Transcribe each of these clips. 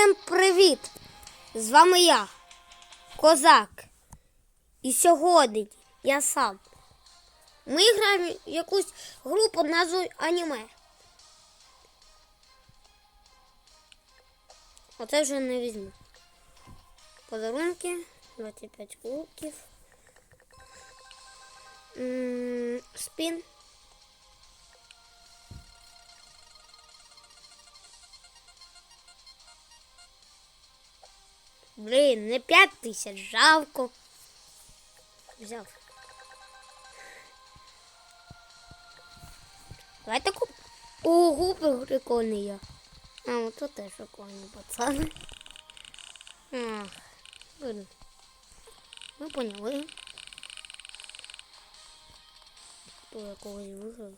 Всім привіт! З вами я, Козак. І сьогодні я сам. Ми граємо якусь групу під назвою аніме. Оце вже не візьму. Подарунки, 25 кубків. М, Спін. Блін, не 5 тисяч, жалко. Взяв. Давайте куп. О, губи прикольні є. А, от тут теж прикольні пацани. Ах, блін. Ми поняли. Хто якогось виграв.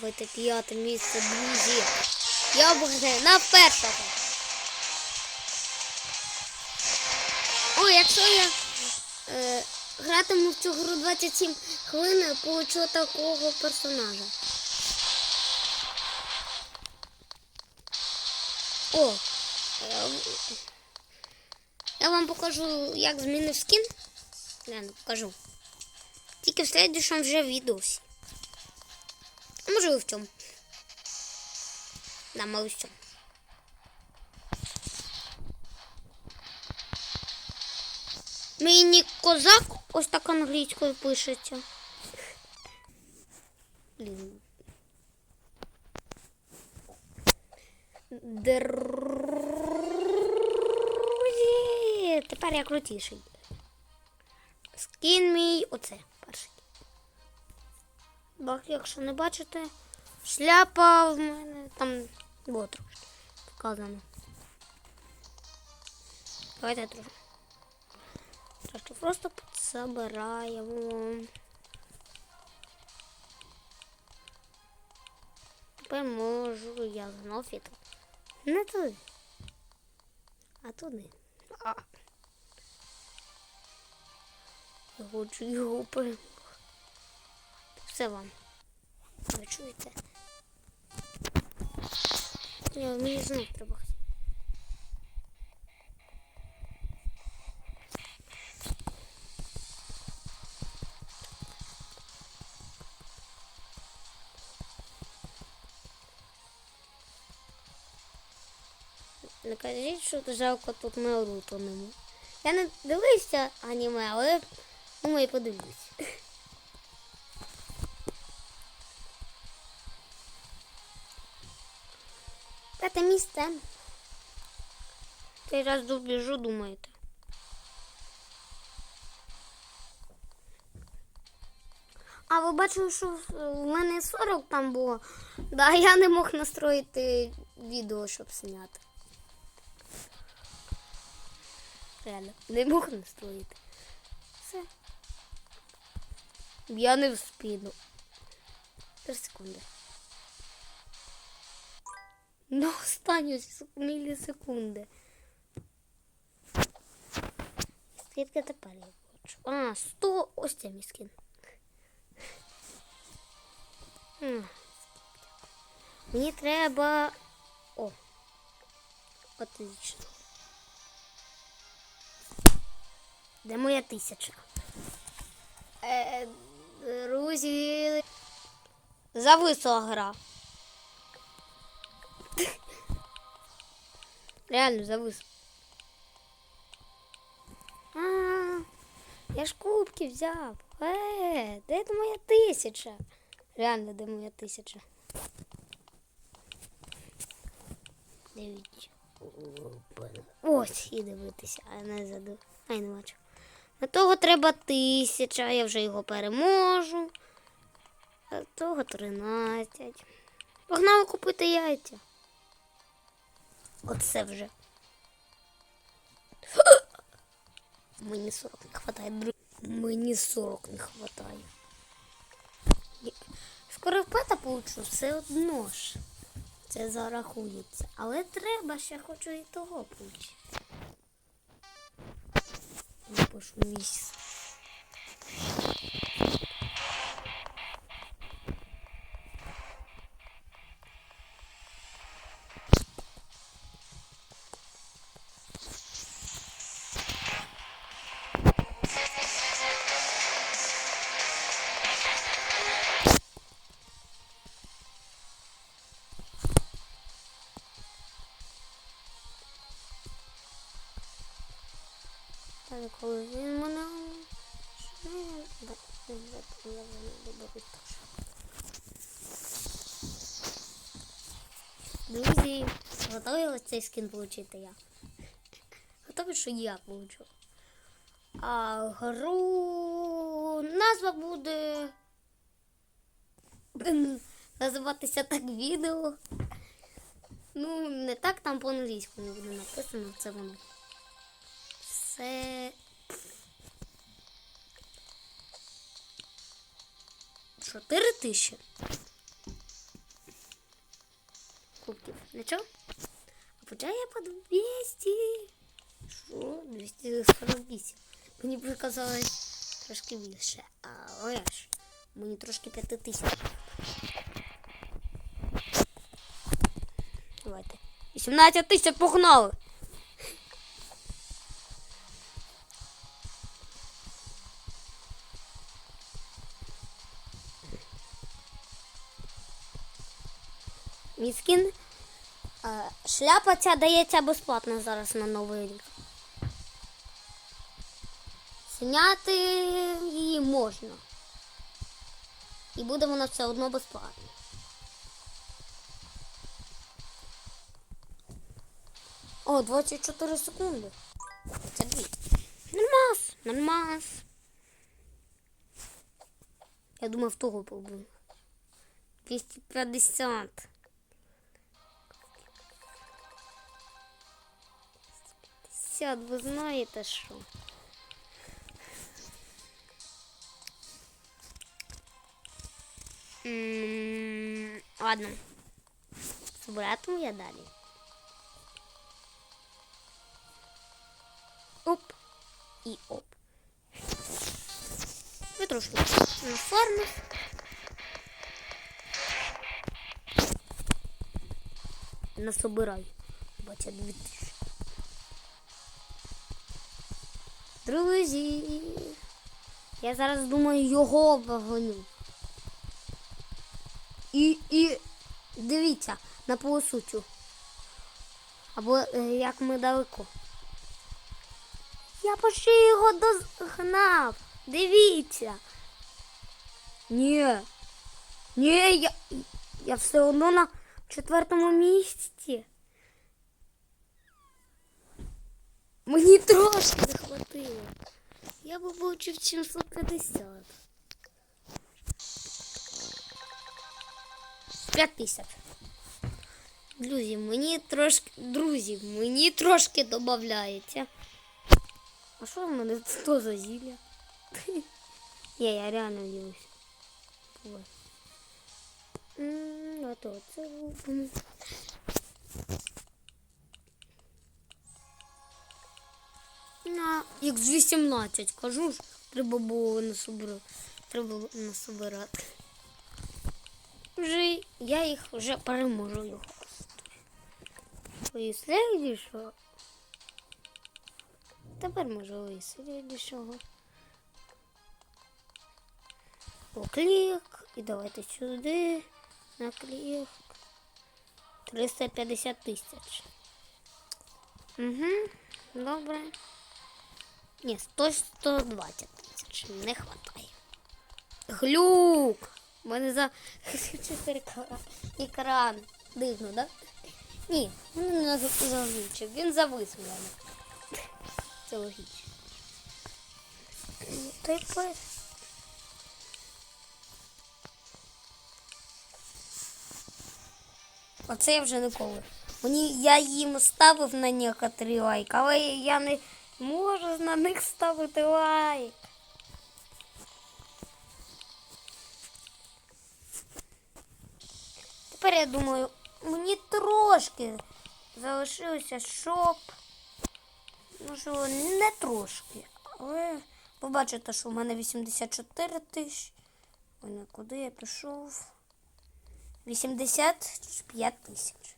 Давайте п'яте місце, друзі. Я виграю на першого. О, якщо я е, гратиму в цю гру 27 хвилин, я получу такого персонажа. О, е, я вам покажу, як змінив скін. Не покажу. Тільки в слідчому вже відосі. І в цьому. Да, мабуть, в цьому. Мій нік козак ось так англійською пишеться. Блін. Друзі, тепер я крутіший. Скін мій оце Бах, якщо не бачите, шляпа в мене там було трошки показано. Давайте. Трошки просто забираємо. Тепер можу я знов іти. Не туди. А туди. А. Я хочу його перемогти. Все вам. Ви чуєте? Ні, мені знов треба. Не кажіть, що жалко тут Наруто нему. Я не дивився аніме, але думаю, подивлюсь. П'яте місце. Цей раз добіжу, думаєте. А ви бачили, що в мене 40 там було. Да, я не мог настроїти відео, щоб зняти. Реально, не мог настроїти. Все. Я не вспіну. Три секунди. На останню мілісекунди. Скільки тепер я хочу? А, 100. Ось це мій скін. Мені треба. О. Отлично. Де моя тисяча? Е, друзі. Зависла гра. Реально завис. А, я ж кубки взяв. Е, де це моя тисяча? Реально, де моя тисяча? Дивіться. Ось і дивитися, а не заду. Ай, не бачу. На того треба тисяча, я вже його переможу. А того 13. Погнали купити яйця. Оце вже. Мені 40 не хватає, друзі. Мені 40 не хватає. скоро в получу, все одно ж. Це зарахується. Але треба ще хочу і того получити. Напишу місяць. Не доберу теж. Друзі, готові цей скін отримати я. Готові, що я получу. А гру назва буде називатися так відео. Ну, не так там по-англійську не буде написано, це воно. Це. Чотири тисячі. Кубків. На Нічого? А почав я по 200. Що? 248. Мені б казалось трошки більше. Але ж мені трошки 5 тисяч. Давайте. 18 тисяч погнали. Мій е, Шляпа ця дається безплатно зараз на новий рік. Зняти її можна. І буде вона все одно безплатно. О, 24 секунди. Це дві. Нормас, нормас. Я думав, того побив. 250. 50, ви знаєте що? М, Ладно. Збиратиму я далі. Оп. І оп. Ви трошки на форму. Насобирай. Бача 2000. Друзі. Я зараз думаю його вагоню. І, і дивіться на полосучу. Або е, як ми далеко. Я почти його догнав. Дивіться. Ні. Ні, я, я все одно на четвертому місці. Мені трошки не хватило. Я би получив 750. 5 тисяч. Друзі, мені трошки. Друзі, мені трошки додається. А що в мене то за зілля? Ні, я реально дивлюсь. Ой. М, А то це На X18, кажу ж, треба було насобирати. Треба насобирати. Вже я їх вже переможу його. І слідчого. Тепер можу і слідчого. Клік. І давайте сюди. На клік. 350 тисяч. Угу, добре. Ні, 100, 120 тисяч. Не хватає. Глюк! У мене за 4 екран. Дивно, да? Ні, він не заглючив, він завис у мене. Це логічно. Тепер. Оце я вже ніколи. Мені я їм ставив на некоторі лайк, але я не можу на них ставити лайк. тепер я думаю, мені трошки залишилося, щоб. Можливо, не трошки. Але побачите, що в мене 84 тисячі. Ой, ну куди я пішов? 85 тисяч.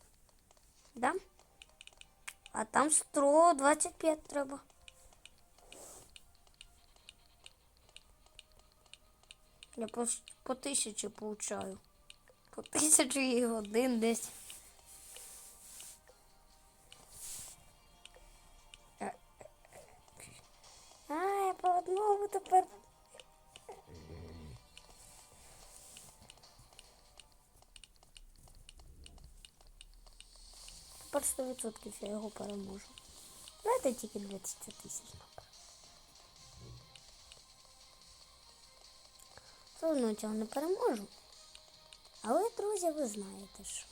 Да? А там 125 треба. Я по, по тисячі получаю. По тисячі і годин десь. А, я по одному тепер. Тепер 100% я його переможу. Давайте тільки 20 тисяч. Все одно цього не переможу. Але, друзі, ви знаєте що.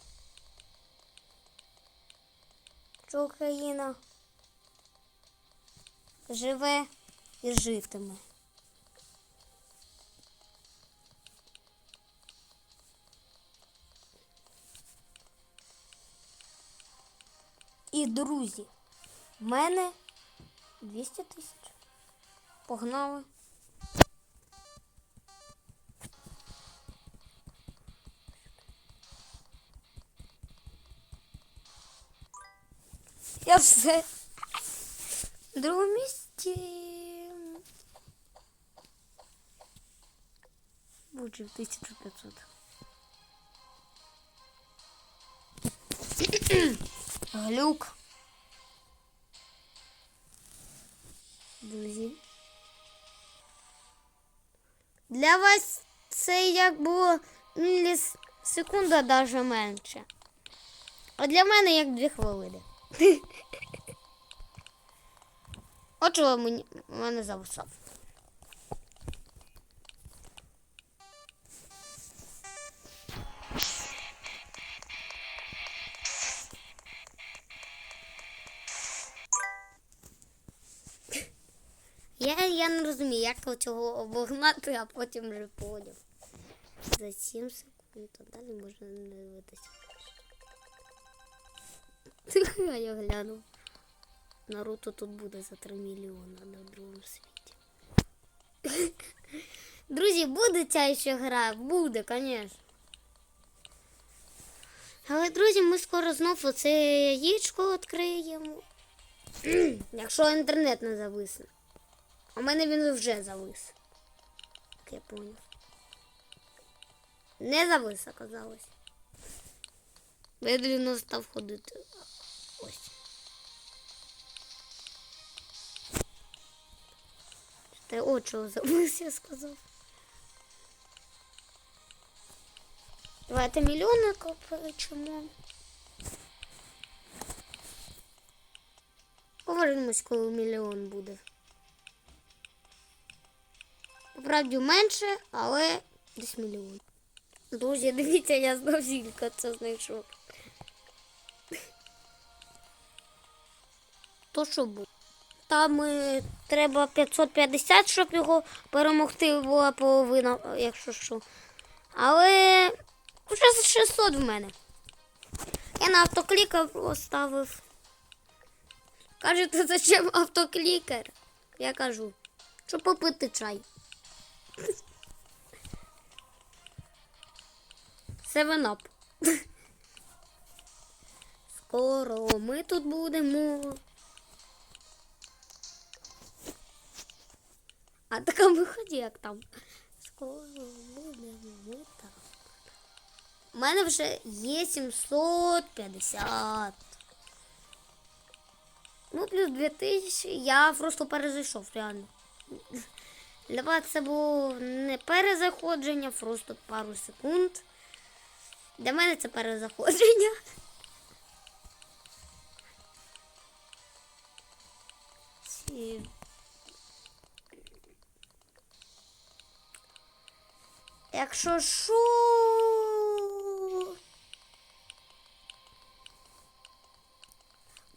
Що Україна живе і житиме. І друзі, в мене 200 тисяч. Погнали. Я все. В другому місці. Боже, 1500. Глюк. Друзі. Для вас це як було секунда навіть менше. А для мене як дві хвилини. От чого мені мене зависав. Я, я не розумію, як цього обогнати, а потім вже поняв. За 7 секунд, а далі можна не дивитися. А я гляну. Наруто тут буде за 3 мільйони на другому світі. Друзі, буде ця ще гра? Буде, звісно. Але, друзі, ми скоро знов оце яєчко відкриємо. Якщо інтернет не зависне. А мене він вже завис. Як я поняв. Не завис, оказалось. Медленно став ходити. Ось. Та от чого забувся, я сказав. Давайте мільйони копичимо. Повернемось, коли мільйон буде. Поправді менше, але десь мільйон. Друзі, дивіться, я знов зілька це знайшов. То що буде? Там е, треба 550, щоб його перемогти, була половина, якщо що. Але вже 600 в мене. Я на автоклікер поставив. Кажете, зачем автоклікер? Я кажу, щоб попити чай. Up. Скоро ми тут будемо. А така виході, як там. Скоро будемо там. У мене вже є 750. Ну, плюс 2000. Я просто перезайшов, реально. Для вас це було не перезаходження, просто пару секунд. Для мене це перезаходження. Якщо що.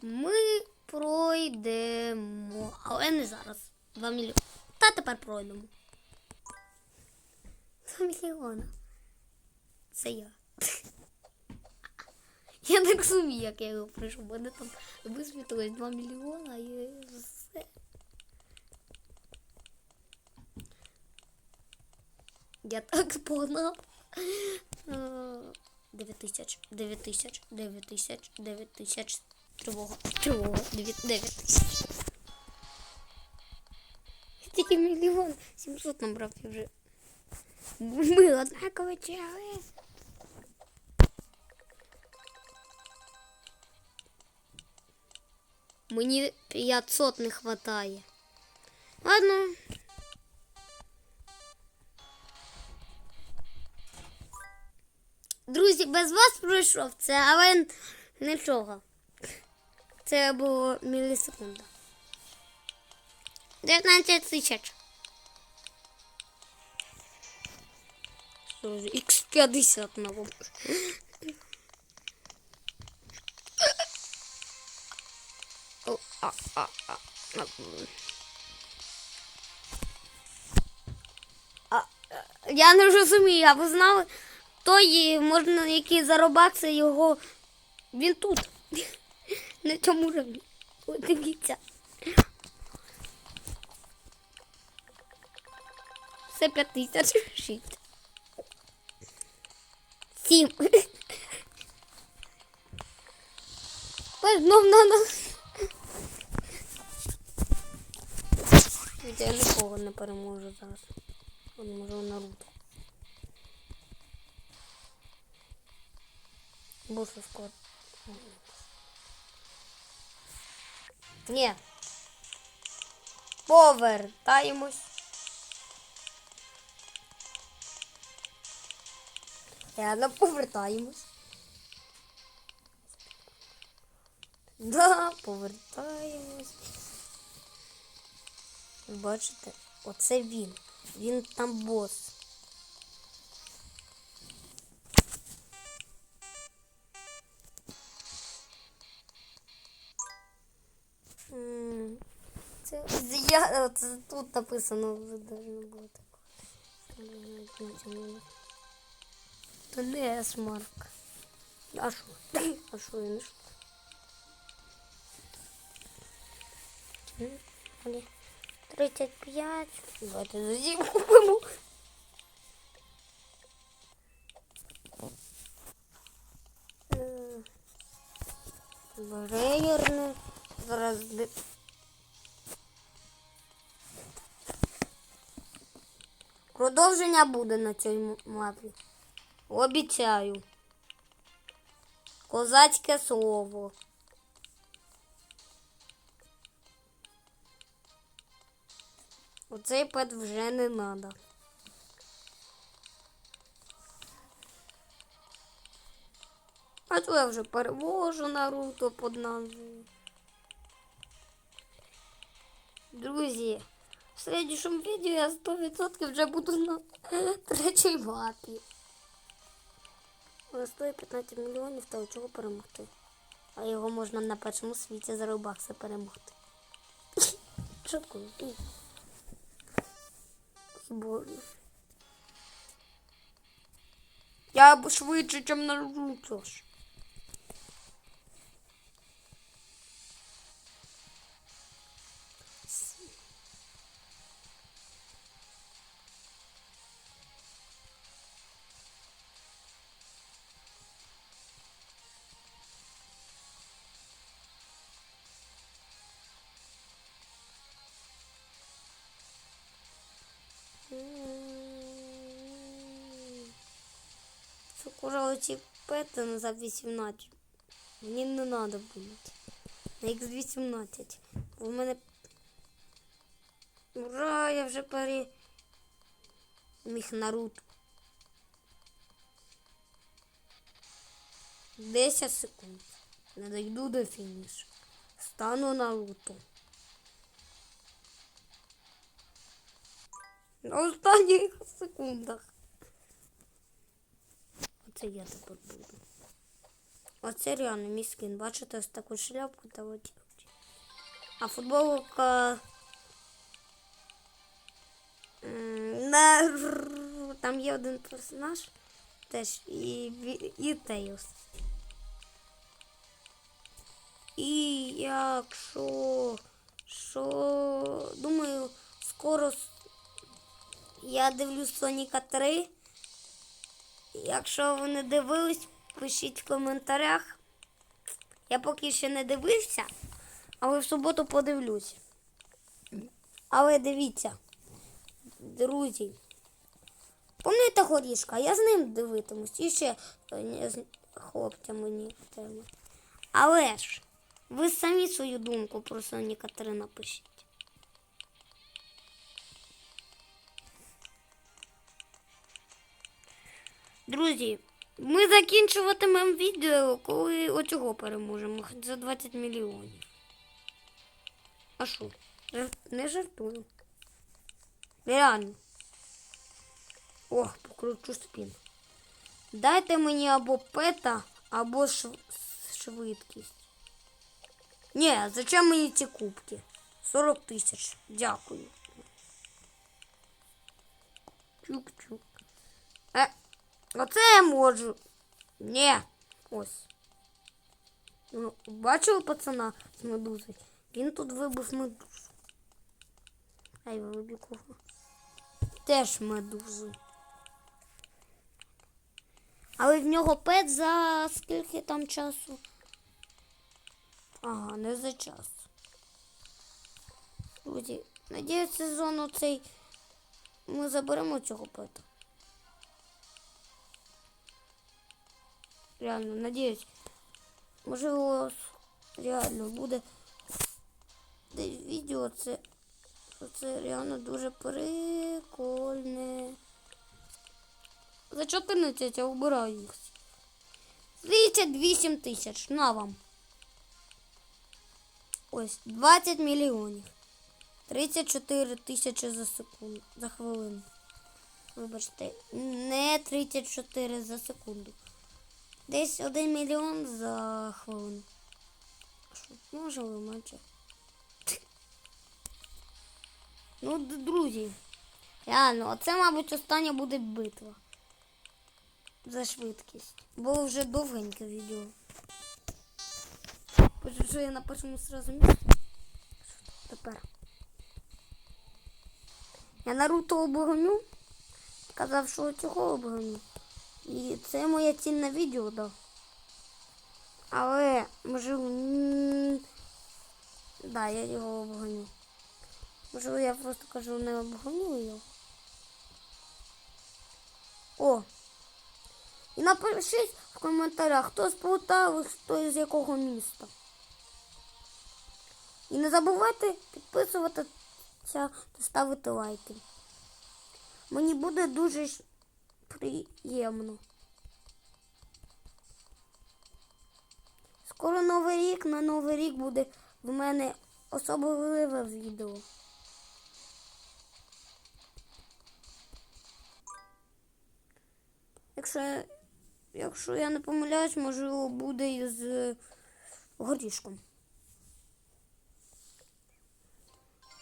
Ми пройдемо. Але не зараз. Два мільйони. Та тепер пройдемо. Два мільйона. Це я. Я так собі, як я його прийшов. Мене там висвітилось 2 мільйона і все. Я так погнав. Е, 9 тисяч, 9 тисяч, 9 тисяч, 9 тисяч. Тривога, тривога, 9, 9 тисяч. Тільки мільйон 700 набрав я вже. Ми однаково чали. Мені 500 не хватає. Ладно. Без вас пройшов це, але нічого. Це було мілісекунда. 19 тисяч. Х50 на О, а, Я не розумію, а ви знали, той можна, який за робакси його. Він тут. На цьому рівні. Ось дивіться. Все 56. Сім. Ось знов надо. Хоча я нікого не переможу зараз. Он може Наруто. Бушу скоро. Ні. Повертаємось. Ладно, повертаємось. Да, повертаємось. Бачите, оце він. Він там бос. Я це тут написано вже должно було так. Та не есмарк. А що? А що я не? М, ні. 35. Давайте за зиму купимо. Е, Рейерну. Зараз Продовження буде на цій мапі. Обіцяю. Козацьке слово. Оцей пет вже не надо. А то я вже перевожу Наруто під назвою. Друзі, в следующому відео я 100% вже буду на третій мапі. Але стоїть 15 мільйонів та чого перемогти. А його можна на першому світі за робакси перемогти. Шуткую. Боже. Я швидше, ніж Наруто ж. Скоро оці пети за 18. Мені не треба буде. На X18. У мене. Ура, я вже пере... Міг Наруто. 10 секунд. Не дойду до фінішу. Стану Наруто. На останніх секундах. Оце я тепер буду. Оце реально мій скін. Бачите, ось таку шляпку та оті. А футболка. Там є один персонаж теж і, і Тейлз. І якщо що, думаю, скоро я дивлюсь Соніка 3. Якщо ви не дивились, пишіть в коментарях. Я поки ще не дивився, але в суботу подивлюсь. Але дивіться, друзі. Пам'ятаєте горішка? Я з ним дивитимусь. І ще е, з хлопцями ні теми. Але ж, ви самі свою думку про Соніка 3 напишіть. Друзі, ми закінчуватимемо відео, коли оцього переможемо за 20 мільйонів. А що? Не жартую. Реально. Ох, покручу спину. Дайте мені або пета, або шв- швидкість. Ні, зачем мені ці кубки? 40 тисяч. Дякую. Чук-чук. Оце я можу. Ні. Ось. Ну, бачили пацана з медузи? Він тут вибив медузу. Ай, вибив кого. Теж медузи. Але в нього пет за скільки там часу? Ага, не за час. Друзі, надіюсь, сезону цей ми заберемо цього пета. Реально, надіюсь. Можливо, реально буде десь відео це. Це реально дуже прикольне. За 14 я вбираю їх. 38 тисяч. На вам. Ось 20 мільйонів. 34 тисячі за секунду. За хвилину. Вибачте, не 34 за секунду. Десь 1 мільйон за хвилину. Що, може менше. Ну, друзі. Реально, оце, мабуть, остання буде битва. За швидкість. Бо вже довгеньке відео. Боже, що я на першому сразу місці. Тепер. Я Наруто обороню. Казав, що цього обороню. І це моя ціль на відео, да. Але, можливо, да, я його обгоню. Можливо, я просто кажу, не обгоню його. О! І напишіть в коментарях, хто з Полтави, хто з якого міста. І не забувайте підписуватися та ставити лайки. Мені буде дуже приємно. Скоро новий рік, на новий рік буде в мене особливе відео. Якщо, якщо я не помиляюсь, можливо, буде із е, горішком.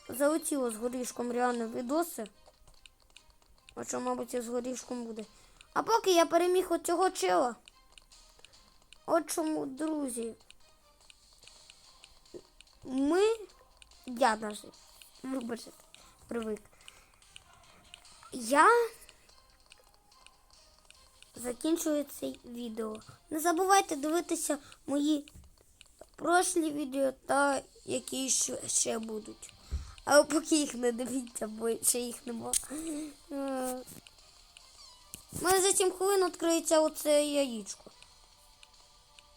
Залетіло з горішком реально відоси. А що, мабуть, і з горішком буде. А поки я переміг оцього чела. От чому, друзі. Ми, я навіть, вибачте, привик. Я закінчую це відео. Не забувайте дивитися мої прошлі відео та які ще будуть. Але поки їх не дивіться, бо ще їх нема. Е, У за 7 хвилин відкриється оце яєчко.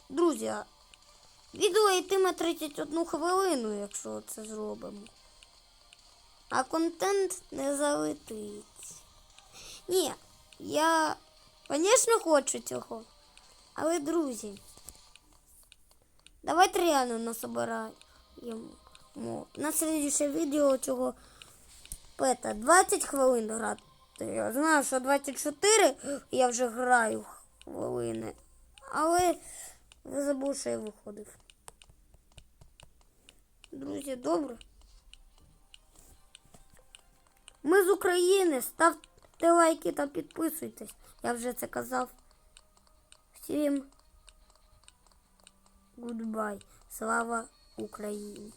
Друзі, відео йтиме 31 хвилину, якщо це зробимо. А контент не залетить. Ні, я, звісно, хочу цього. Але, друзі, давайте реально насобираємо. На слідче відео цього пета 20 хвилин грати. Я знаю, що 24 я вже граю хвилини. Але я забув, що я виходив. Друзі, добре. Ми з України. Ставте лайки та підписуйтесь. Я вже це казав. Всім Гудбай. Слава Україні!